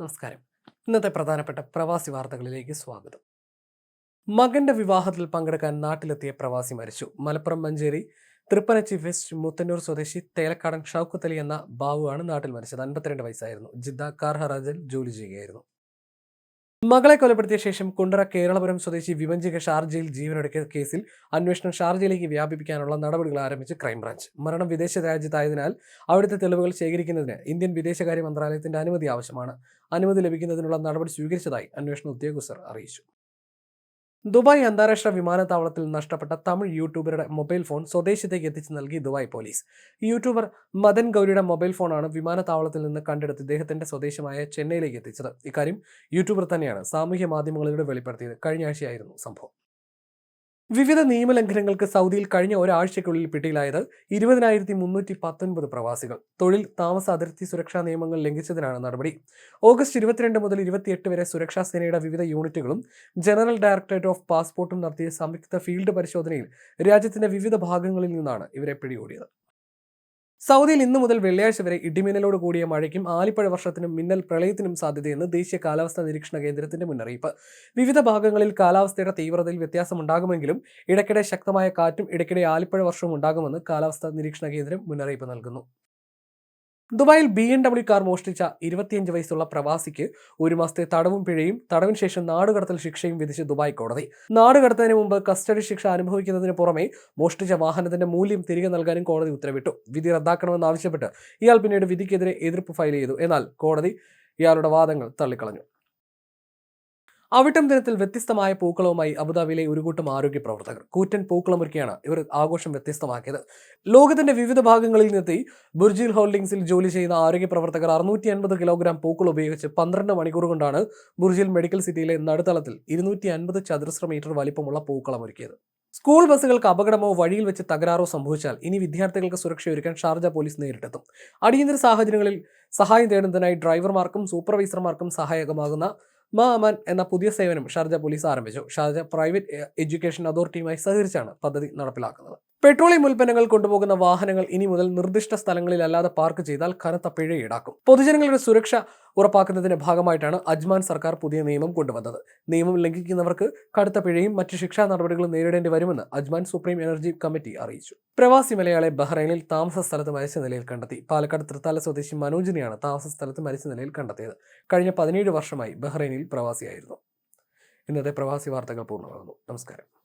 നമസ്കാരം. ഇന്നത്തെ പ്രധാനപ്പെട്ട പ്രവാസി വാർത്തകളിലേക്ക് സ്വാഗതം. മകന്റെ വിവാഹത്തിൽ പങ്കെടുക്കാൻ നാട്ടിലെത്തിയ പ്രവാസി മരിച്ചു. മലപ്പുറം മഞ്ചേരി തൃപ്പനച്ചി വെസ്റ്റ് മുത്തന്നൂർ സ്വദേശി തേലക്കാടൻ ഷൗക്കത്ത് അലി എന്ന ബാബുവാണ് നാട്ടിൽ മരിച്ചത്. അൻപത്തിരണ്ട് വയസ്സായിരുന്നു. ജിദ്ദ കാർ ജോലി ചെയ്യുകയായിരുന്നു. മകളെ കൊലപ്പെടുത്തിയ ശേഷം കുണ്ടറ കേരളപുരം സ്വദേശി വിവഞ്ചിക ഷാർജയിൽ ജീവനൊടുക്കിയ കേസിൽ അന്വേഷണം ഷാർജയിലേക്ക് വ്യാപിപ്പിക്കാനുള്ള നടപടികൾ ആരംഭിച്ച് ക്രൈംബ്രാഞ്ച്. മരണം വിദേശ രാജ്യത്തായതിനാൽ അവിടുത്തെ തെളിവുകൾ ശേഖരിക്കുന്നതിന് ഇന്ത്യൻ വിദേശകാര്യ മന്ത്രാലയത്തിന്റെ അനുമതി ആവശ്യമാണ്. അനുമതി ലഭിക്കുന്നതിനുള്ള നടപടി സ്വീകരിച്ചതായി അന്വേഷണ ഉദ്യോഗസ്ഥർ അറിയിച്ചു. ദുബായ് അന്താരാഷ്ട്ര വിമാനത്താവളത്തിൽ നഷ്ടപ്പെട്ട തമിഴ് യൂട്യൂബറുടെ മൊബൈൽ ഫോൺ സ്വദേശത്തേക്ക് എത്തിച്ചു നൽകി ദുബായ് പോലീസ്. യൂട്യൂബർ മദൻ ഗൗരിയുടെ മൊബൈൽ ഫോണാണ് വിമാനത്താവളത്തിൽ നിന്ന് കണ്ടെടുത്ത് ഇദ്ദേഹത്തിന്റെ സ്വദേശമായ ചെന്നൈയിലേക്ക് എത്തിച്ചത്. ഇക്കാര്യം യൂട്യൂബർ തന്നെയാണ് സാമൂഹ്യ മാധ്യമങ്ങളിലൂടെ വെളിപ്പെടുത്തിയത്. കഴിഞ്ഞ ആഴ്ചയായിരുന്നു സംഭവം. വിവിധ നിയമലംഘനങ്ങൾക്ക് സൗദിയിൽ കഴിഞ്ഞ ഒരാഴ്ചയ്ക്കുള്ളിൽ പിടിയിലായത് ഇരുപതിനായിരത്തി മുന്നൂറ്റി പത്തൊൻപത് പ്രവാസികൾ. തൊഴിൽ താമസ അതിർത്തി സുരക്ഷാ നിയമങ്ങൾ ലംഘിച്ചതിനാണ് നടപടി. ഓഗസ്റ്റ് ഇരുപത്തിരണ്ട് മുതൽ ഇരുപത്തിയെട്ട് വരെ സുരക്ഷാ സേനയുടെ വിവിധ യൂണിറ്റുകളും ജനറൽ ഡയറക്ടറേറ്റ് ഓഫ് പാസ്പോർട്ടും നടത്തിയ സംയുക്ത ഫീൽഡ് പരിശോധനയിൽ രാജ്യത്തിന്റെ വിവിധ ഭാഗങ്ങളിൽ നിന്നാണ് ഇവരെ പിടികൂടിയത്. സൗദിയിൽ ഇന്നു മുതൽ വെള്ളിയാഴ്ച വരെ ഇടിമിന്നലോട് കൂടിയ മഴയ്ക്കും ആലിപ്പഴ വർഷത്തിനും മിന്നൽ പ്രളയത്തിനും സാധ്യതയെന്ന് ദേശീയ കാലാവസ്ഥാ നിരീക്ഷണ കേന്ദ്രത്തിന്റെ മുന്നറിയിപ്പ്. വിവിധ ഭാഗങ്ങളിൽ കാലാവസ്ഥയുടെ തീവ്രതയിൽ വ്യത്യാസമുണ്ടാകുമെങ്കിലും ഇടയ്ക്കിടെ ശക്തമായ കാറ്റും ഇടയ്ക്കിടെ ആലിപ്പഴ വർഷവും ഉണ്ടാകുമെന്ന് കാലാവസ്ഥാ നിരീക്ഷണ കേന്ദ്രം മുന്നറിയിപ്പ് നൽകുന്നു. ദുബായിൽ ബി എം ഡബ്ല്യു കാർ മോഷ്ടിച്ച ഇരുപത്തിയഞ്ച് വയസ്സുള്ള പ്രവാസിക്ക് ഒരു മാസത്തെ തടവും പിഴയും തടവിന് ശേഷം നാടുകടത്തൽ ശിക്ഷയും വിധിച്ച് ദുബായ് കോടതി. നാടുകടത്തതിന് മുമ്പ് കസ്റ്റഡി ശിക്ഷ അനുഭവിക്കുന്നതിന് പുറമെ മോഷ്ടിച്ച വാഹനത്തിന്റെ മൂല്യം തിരികെ നൽകാനും കോടതി ഉത്തരവിട്ടു. വിധി റദ്ദാക്കണമെന്നാവശ്യപ്പെട്ട് ഇയാൾ പിന്നീട് വിധിക്കെതിരെ എതിർപ്പ് ഫയൽ ചെയ്തു. എന്നാൽ കോടതി ഇയാളുടെ വാദങ്ങൾ തള്ളിക്കളഞ്ഞു. അവിട്ടം ദിനത്തിൽ വ്യത്യസ്തമായ പൂക്കളവുമായി അബുദാബിയിലെ ഒരു കൂട്ടം ആരോഗ്യ പ്രവർത്തകർ കൂറ്റൻ പൂക്കളമൊരുക്കിയാണ് ഇവർ ആഘോഷം വ്യത്യസ്തമാക്കിയത്. ലോകത്തിന്റെ വിവിധ ഭാഗങ്ങളിൽ നിന്നെത്തി ബുർജിൽ ഹോൾഡിംഗ്സിൽ ജോലി ചെയ്യുന്ന ആരോഗ്യ പ്രവർത്തകർ അറുന്നൂറ്റി അൻപത് കിലോഗ്രാം പൂക്കൾ ഉപയോഗിച്ച് പന്ത്രണ്ട് മണിക്കൂർ കൊണ്ടാണ് ബുർജിൽ മെഡിക്കൽ സിറ്റിയിലെ നടുത്തളത്തിൽ ഇരുന്നൂറ്റി അൻപത് ചതുരശ്ര മീറ്റർ വലിപ്പമുള്ള പൂക്കളമൊരുക്കിയത്. സ്കൂൾ ബസ്സുകൾക്ക് അപകടമോ വഴിയിൽ വെച്ച് തകരാറോ സംഭവിച്ചാൽ ഇനി വിദ്യാർത്ഥികൾക്ക് സുരക്ഷയൊരുക്കാൻ ഷാർജ പോലീസ് നേരിട്ടെത്തും. അടിയന്തര സാഹചര്യങ്ങളിൽ സഹായം തേടുന്നതിനായി ഡ്രൈവർമാർക്കും സൂപ്പർവൈസർമാർക്കും സഹായകമാകുന്ന മാ അമാൻ എന്ന പുതിയ സേവനം ഷാർജ പോലീസ് ആരംഭിച്ചു. ഷാർജ പ്രൈവറ്റ് എഡ്യൂക്കേഷൻ അതോറിറ്റിയുമായി സഹകരിച്ചാണ് പദ്ധതി നടപ്പിലാക്കുന്നത്. പെട്രോളിയം ഉൽപ്പന്നങ്ങൾ കൊണ്ടുപോകുന്ന വാഹനങ്ങൾ ഇനി മുതൽ നിർദ്ദിഷ്ട സ്ഥലങ്ങളിലല്ലാതെ പാർക്ക് ചെയ്താൽ കനത്ത പിഴ ഈടാക്കും. പൊതുജനങ്ങളുടെ സുരക്ഷ ഉറപ്പാക്കുന്നതിന്റെ ഭാഗമായിട്ടാണ് അജ്മാൻ സർക്കാർ പുതിയ നിയമം കൊണ്ടുവന്നത്. നിയമം ലംഘിക്കുന്നവർക്ക് കടുത്ത പിഴയും മറ്റ് ശിക്ഷാ നടപടികളും നേരിടേണ്ടി വരുമെന്ന് അജ്മാൻ സുപ്രീം എനർജി കമ്മിറ്റി അറിയിച്ചു. പ്രവാസി മലയാളെ ബഹ്റൈനിൽ താമസ സ്ഥലത്ത് മരിച്ച നിലയിൽ കണ്ടെത്തി. പാലക്കാട് തൃത്താല സ്വദേശി മനോജിനെയാണ് താമസ സ്ഥലത്ത് മരിച്ച നിലയിൽ കണ്ടെത്തിയത്. കഴിഞ്ഞ പതിനേഴ് വർഷമായി ബഹ്റൈനിൽ പ്രവാസിയായിരുന്നു. ഇന്നത്തെ പ്രവാസി വാർത്തകൾ പൂർണമാകുന്നു. നമസ്കാരം.